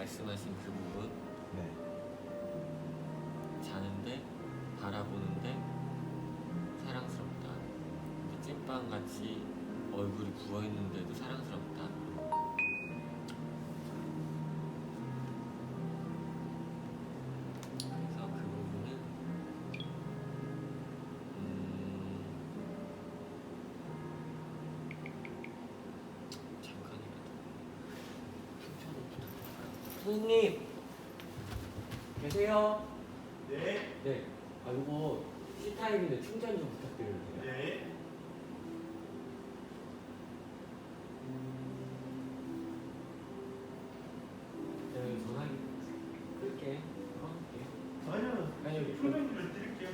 말씀하신 그 부분 네. 자는데 바라보는데 사랑스럽다. 근데 찐빵 같이 얼굴이 부어 있는데도 사랑스럽다. 선생님 계세요? 네. 네. 아 이거 C타입인데 충전 좀 부탁드려도 돼요? 네. 제가 여기 전화기 끌게. 꺼놓을게. 아니요. 아니 여기 충전기를 드릴게요.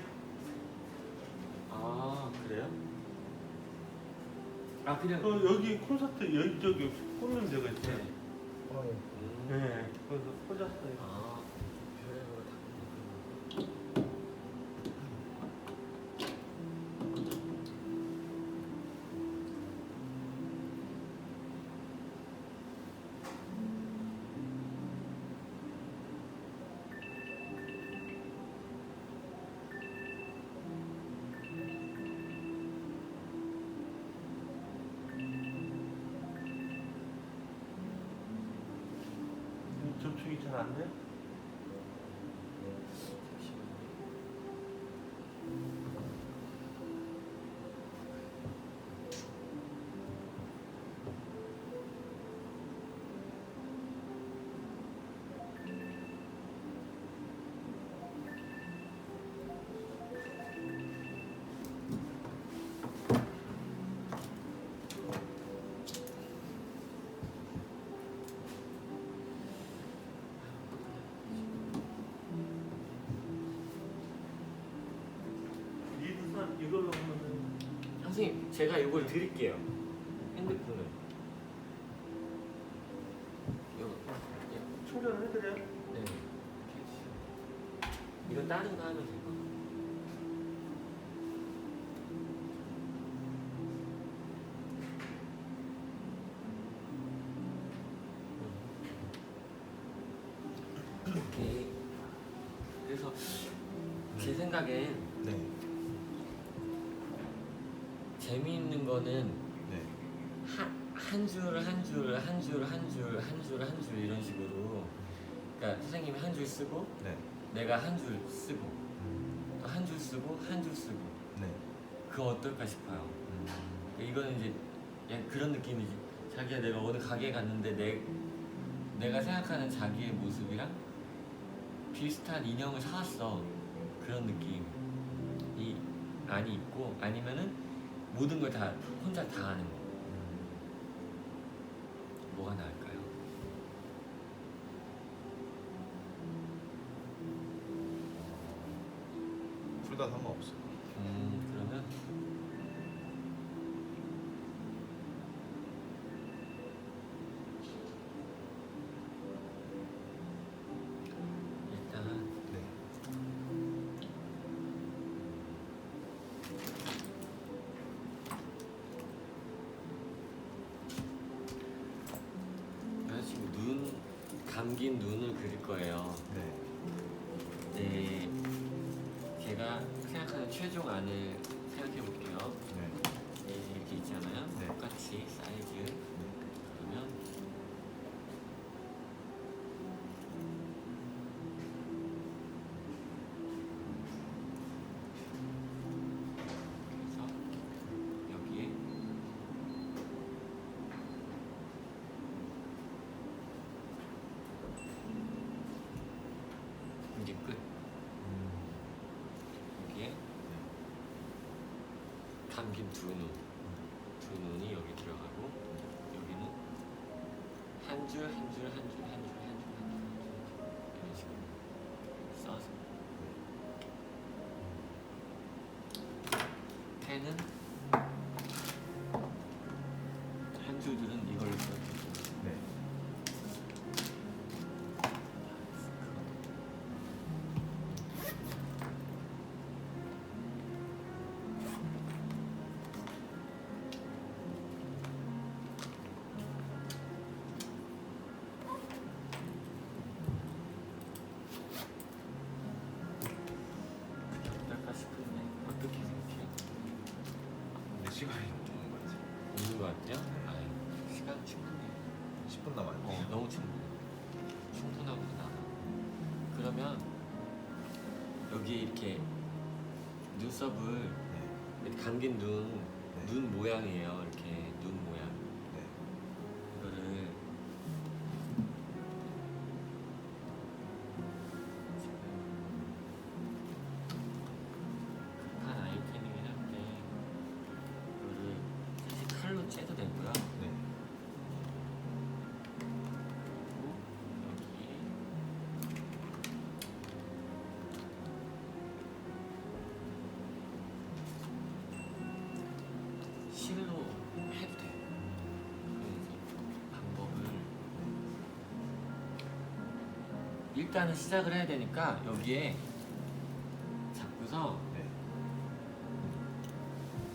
아 그래요? 아 그냥 그 여기 콘서트 여기 저기 꽂는 데가 있어요. 네. 음. 네. 그래서 꽂았어요. 아 잘안 돼 제가 이걸 드릴게요. 핸드폰을. 이거 예. 충전을 해드려요? 네. 이건 다른 거 하면 될것 같아요. 오케이. 그래서 제 생각엔 거는 네. 한줄 한 줄 한 줄 한 줄 한 줄 한 줄 이런 식으로 그러니까 선생님이 한 줄 쓰고 네. 내가 한 줄 쓰고 음. 또 한 줄 쓰고 한 줄 쓰고 네. 그거 어떨까 싶어요. 음. 이거는 이제 그냥 그런 느낌이지. 자기야 내가 오늘 가게 갔는데 내 내가 생각하는 자기의 모습이랑 비슷한 인형을 사왔어. 그런 느낌이 많이 있고 아니면은 모든 걸 다 혼자 다 하는 거. 뭐가 나을까요? 둘다 상관없어요. 감긴 눈을 그릴 거예요. 네. 네, 제가 생각하는 최종 안을 생각해 볼게요. 네. 네, 이렇게 있잖아요. 네. 똑같이 사이즈. 그러면 그래서 여기에 이제 끝. 음. 여기에 감긴 두 눈, 두 눈이 여기 들어가고 여기는 한 줄 한 줄 한 줄 한 줄 한 줄 한 줄 이런 식으로 써서. 펜은? 한 줄들은 충분해요 10분 남았네. 어, 너무 충분해. 충분하구나. 그러면 여기 이렇게 눈썹을 네. 이렇게 감긴 눈, 네. 눈 모양이에요. 이렇게 일단은 시작을 해야 되니까 여기에 잡고서 네.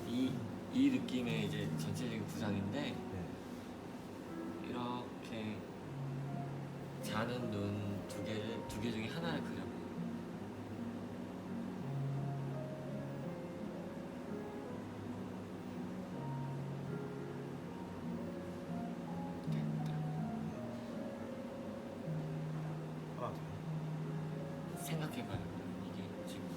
이, 이 느낌의 이제 전체적인 구상인데 네. 이렇게 자는 눈 두 개를 두 개 중에 하나를 그려. 생각해봐요. 이게 지금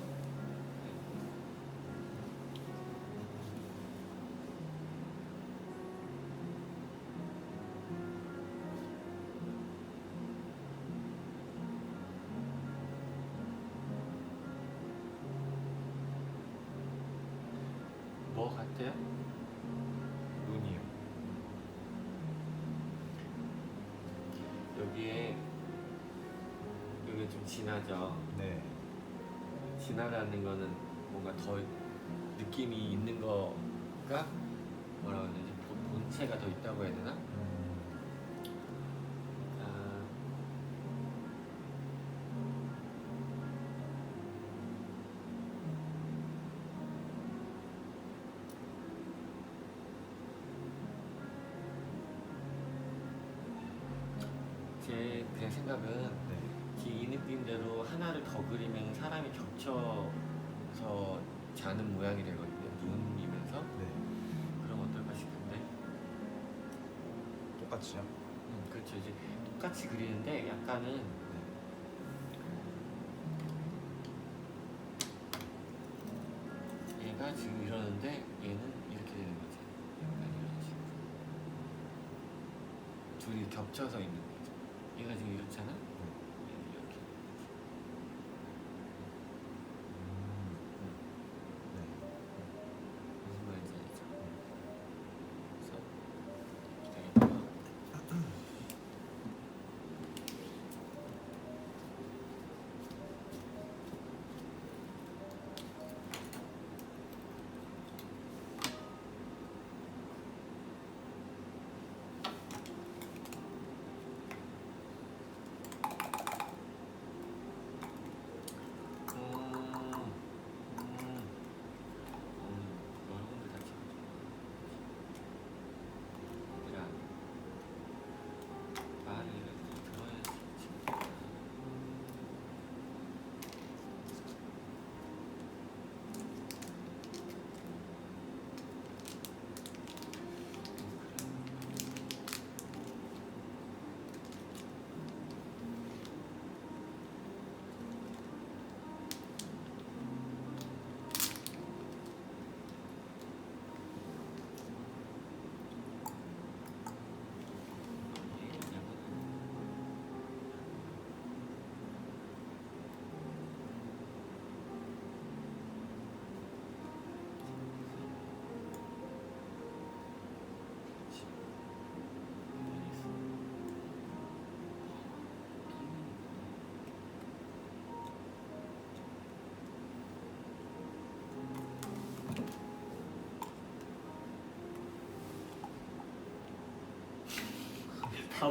뭐 같아요? 눈이요. 여기에 여기 좀 진하죠. 네. 진하다는 거는 뭔가 더 느낌이 있는 거가 되지? 본- 본체가 더 있다고 해야 되나? 음. 아, 제 생각은 하나를 더 그리면 사람이 겹쳐서 자는 모양이 되거든요. 눈이면서 네. 그럼 어떨까 싶은데. 똑같이요. 음, 그렇죠. 이제 똑같이 그리는데 약간은 네. 얘가 지금 이러는데 얘는 이렇게 되는 거죠. 약간 이런 식으로. 둘이 겹쳐서 있는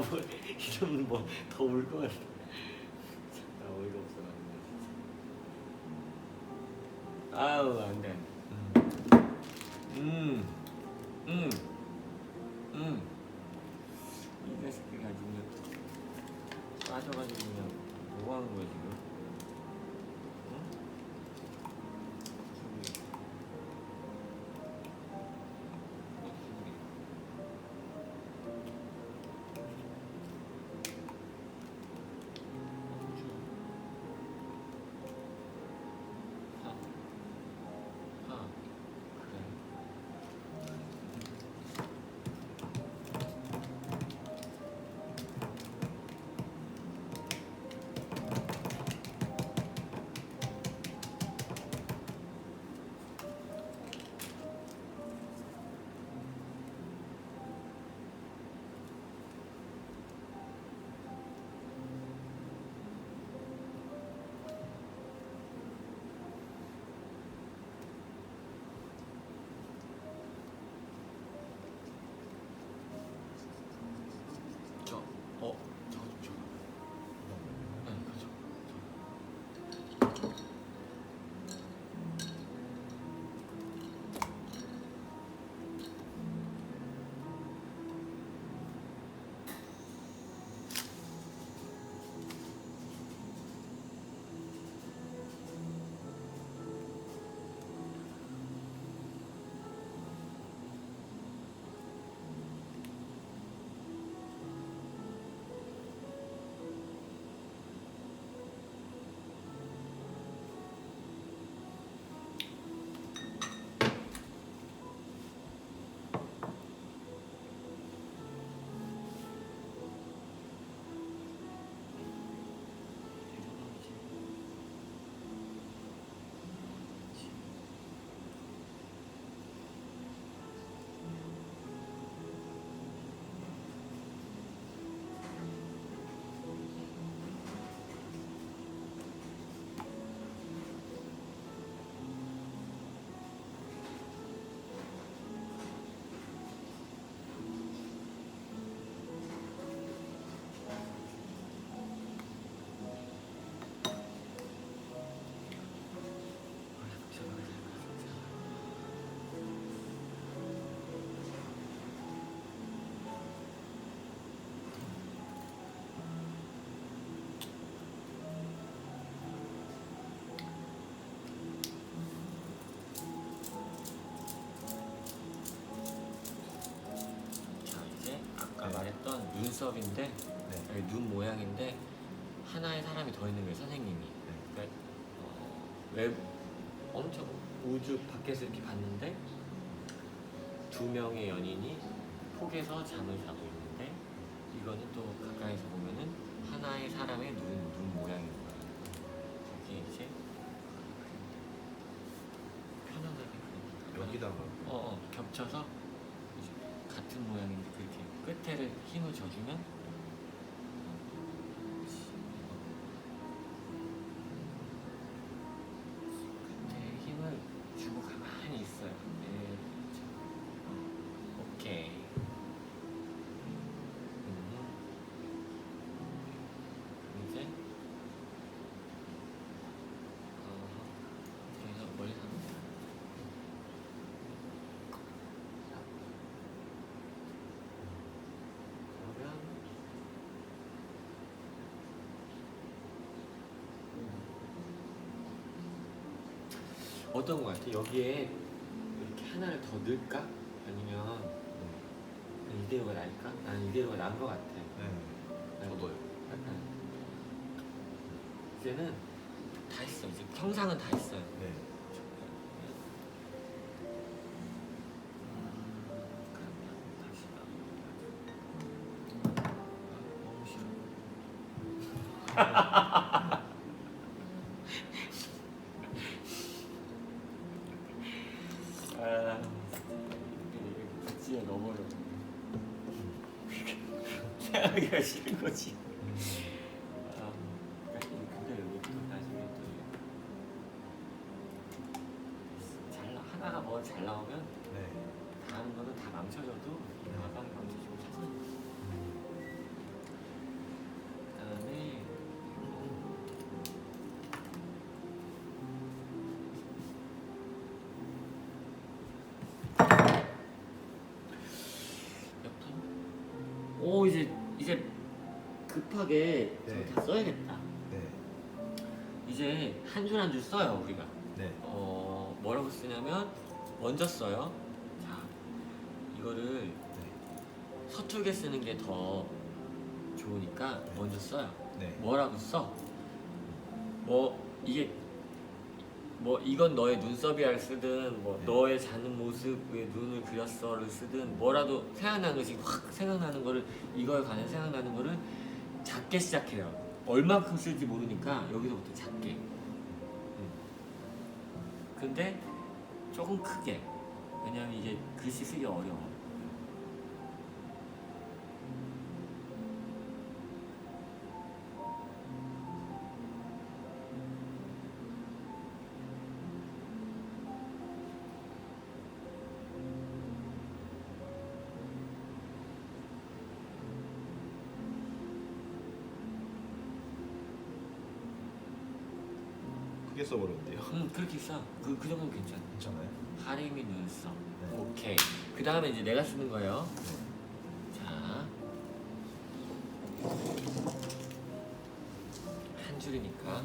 4월 이러면 뭐더 울 것 같아. 어이가 없어가지고. 아유, 아. 눈썹인데 네. 아니, 눈 모양인데 하나의 사람이 더 있는 거예요 선생님이 네. 그러니까 어, 외 엄청 우주 밖에서 이렇게 봤는데 두 명의 연인이 폭에서 잠을 자고 있는데 이거는 또 가까이서 보면은 하나의 사람의 눈, 눈 모양인 거예요 이게 이제 편안하게 여기다가 어, 어 겹쳐서 이제 같은 모양인데 끝에를 힘을 줘주면 어떤 거 같아? 여기에 이렇게 하나를 더 넣을까? 아니면 그냥 이대로가 나을까? 나는 이대로가 나은 것 같아. 네. 저도요. 약간 이제는 다 했어. 이제 형상은 다 했어요. 네. 잘 하나가 뭐 잘 나오면 네. 다른 거는 다 망쳐져도 급하게 네. 다 써야겠다. 네. 이제 한 줄 한 줄 써요 우리가. 네. 어 뭐라고 쓰냐면 먼저 써요. 자 이거를 네. 서툴게 쓰는 게 더 좋으니까 네. 먼저 써요. 네. 뭐라고 써? 뭐 이게 뭐 이건 너의 눈썹이야를 쓰든 뭐 네. 너의 자는 모습에 눈을 그렸어를 쓰든 뭐라도 생각나는 거 지금 확 생각나는 거를 이거에 관해 생각나는 거를 작게 시작해요. 얼만큼 쓸지 모르니까 여기서부터 작게. 음. 근데 조금 크게. 왜냐면 이게 글씨 쓰기 어려워. 크게 써버리면 돼요. 음 그렇게 써. 그, 그 정도는 괜찮아. 괜찮아요? 하림이 눈썹. 네. 오케이. 그 다음에 이제 내가 쓰는 거예요. 네. 자. 한 줄이니까.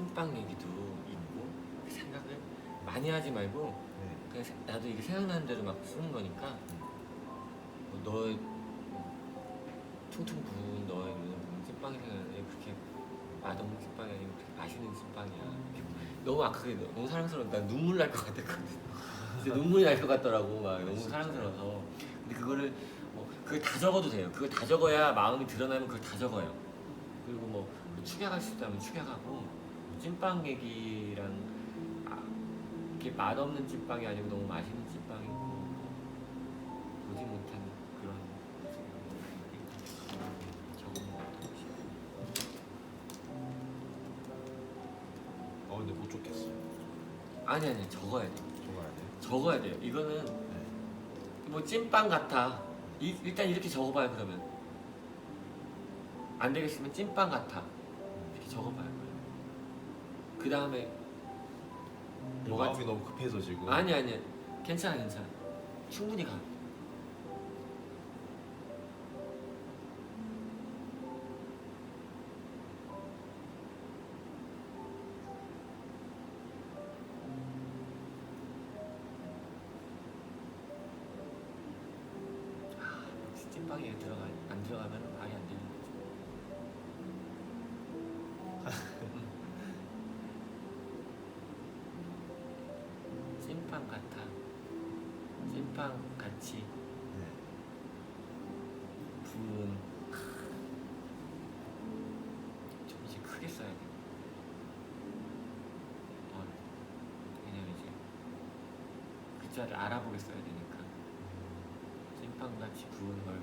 찐빵 얘기도 있고 생각을 많이 하지 말고 네. 그냥 세- 나도 이게 생각나는 대로 막 쓰는 거니까 뭐 너의 퉁퉁 부은 너의 눈을 보면 찐빵이 생각나는데 그렇게 맛없는 찐빵이 아니고 그렇게 맛있는 찐빵이야. 이렇게 너무 악하게 너무 사랑스러워. 난 눈물 날 것 같았거든. 진짜 눈물이 날 것 같더라고. 막 너무 사랑스러워서. 근데 그거를 뭐 그걸 다 적어도 돼요. 그걸 다 적어야 마음이 드러나면 그걸 다 적어요. 그리고 뭐 축약할 수 있다면 축약하고 찐빵 얘기랑 아, 이렇게 맛없는 찐빵이 아니고 너무 맛있는 찐빵이고 뭐 보지 못한 그런 적은 것 같아요. 어 근데 못 쫓겠어요. 아니 아니 적어야 돼 적어야 돼요. 적어야 돼요 이거는 네. 뭐 찐빵 같아 이- 일단 이렇게 적어봐요 그러면 안 되겠으면 찐빵 같아 이렇게 적어봐요 그 다음에 뭐가 마음이 너무 급해서 지금. 아니 아니. 괜찮아 괜찮아. 충분히 가 찐빵 같아 찐빵 같이 네. 부은 좀 이제 크게 써야 돼. 어, 왜냐면 이제 글자를 알아보게 써야 되니까. 찐빵같이 부은 얼굴.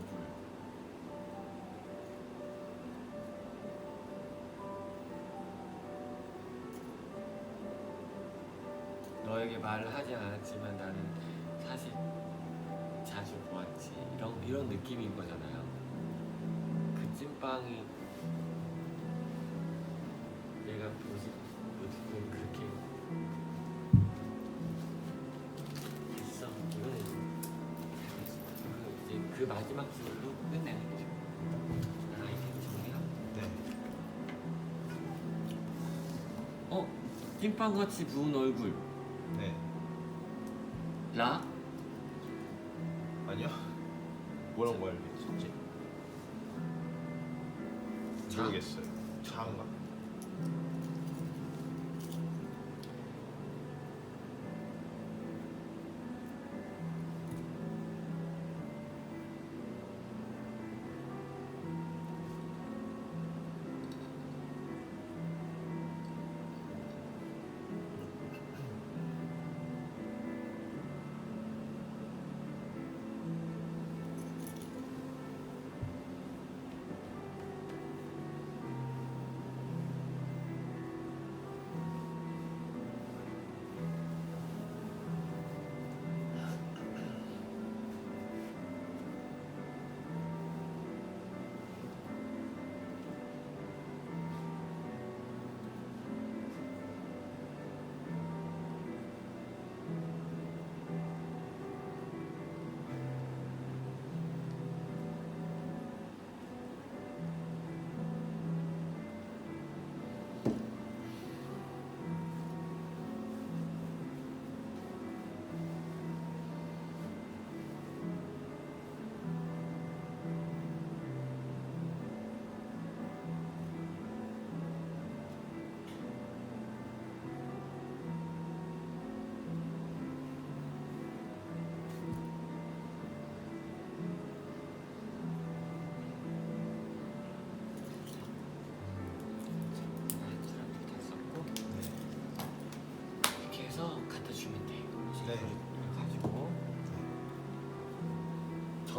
말을 하지 않았지만 나는 사실 자주 보았지 이런 이런 느낌인 거잖아요. 그 찐빵이 내가 보지 못했던 그렇게 됐어. 이거는 그 이제 그 마지막 줄로 끝내는 거죠. 아 이렇게 정리하고 네. 어 찐빵 같이 부은 얼굴 네. 라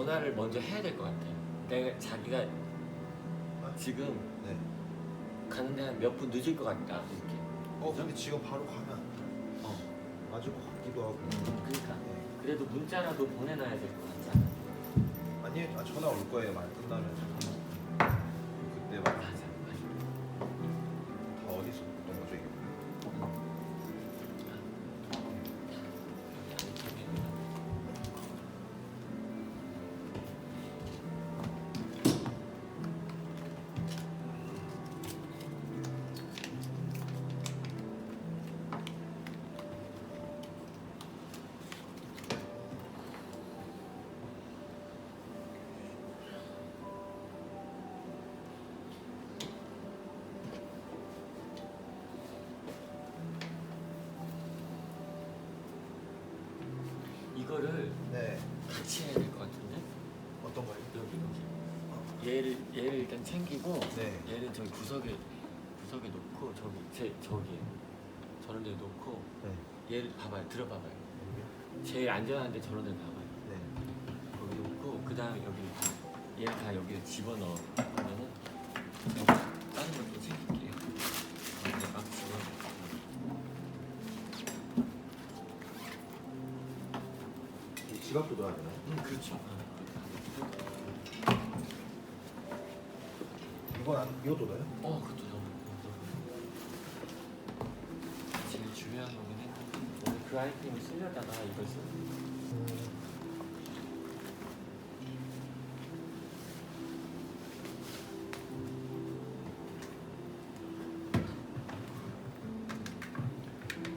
전화를 먼저 해야 될 것 같아. 내가 자기가 지금 네. 가는데 한 몇 분 늦을 것 같다 이렇게. 어 근데 지금 바로 가면 안. 어. 맞을 것 같기도 하고. 그러니까 네. 그래도 문자라도 보내놔야 될 것 같지 않아? 아니 아, 전화 올 거예요. 말 끝나면. 같이 해야 될 것 같은데 어떤 거예요? 여기 여기 얘를 얘를 일단 챙기고 네. 얘는 저기 구석에 구석에 놓고 저기 제 저기 저런 데 놓고 네. 얘를 봐봐요 들어봐봐요? 제일 안전한 데 저런 데 봐봐요 네. 거기 놓고 그 다음에 여기 다 얘를 다 여기에 집어넣어 그러면은 다른 것도 챙길게요 여기 막 집어넣어 이 지갑도 넣어야 되나요? 음 그렇죠. 이건 안, 이것도 넣어요? 어 그것도 오늘 그 쓰려다가 이걸 쓰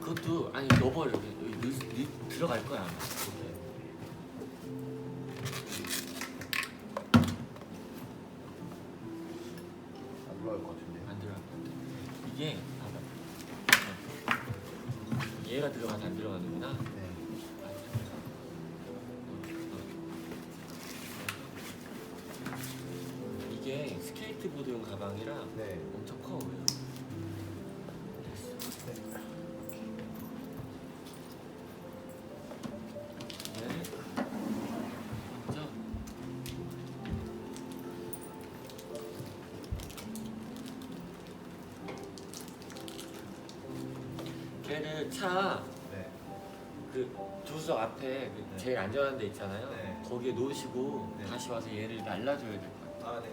그것도 아니 넣어버려. 여기 넣, 넣, 들어갈 거야 아마 들어가서 안 들어가는구 걔를 차 네. 그 조수석 앞에 그 네. 제일 안전한 데 있잖아요. 네. 거기에 놓으시고 네. 다시 와서 얘를 날라줘야 될 것 같아요. 아, 네.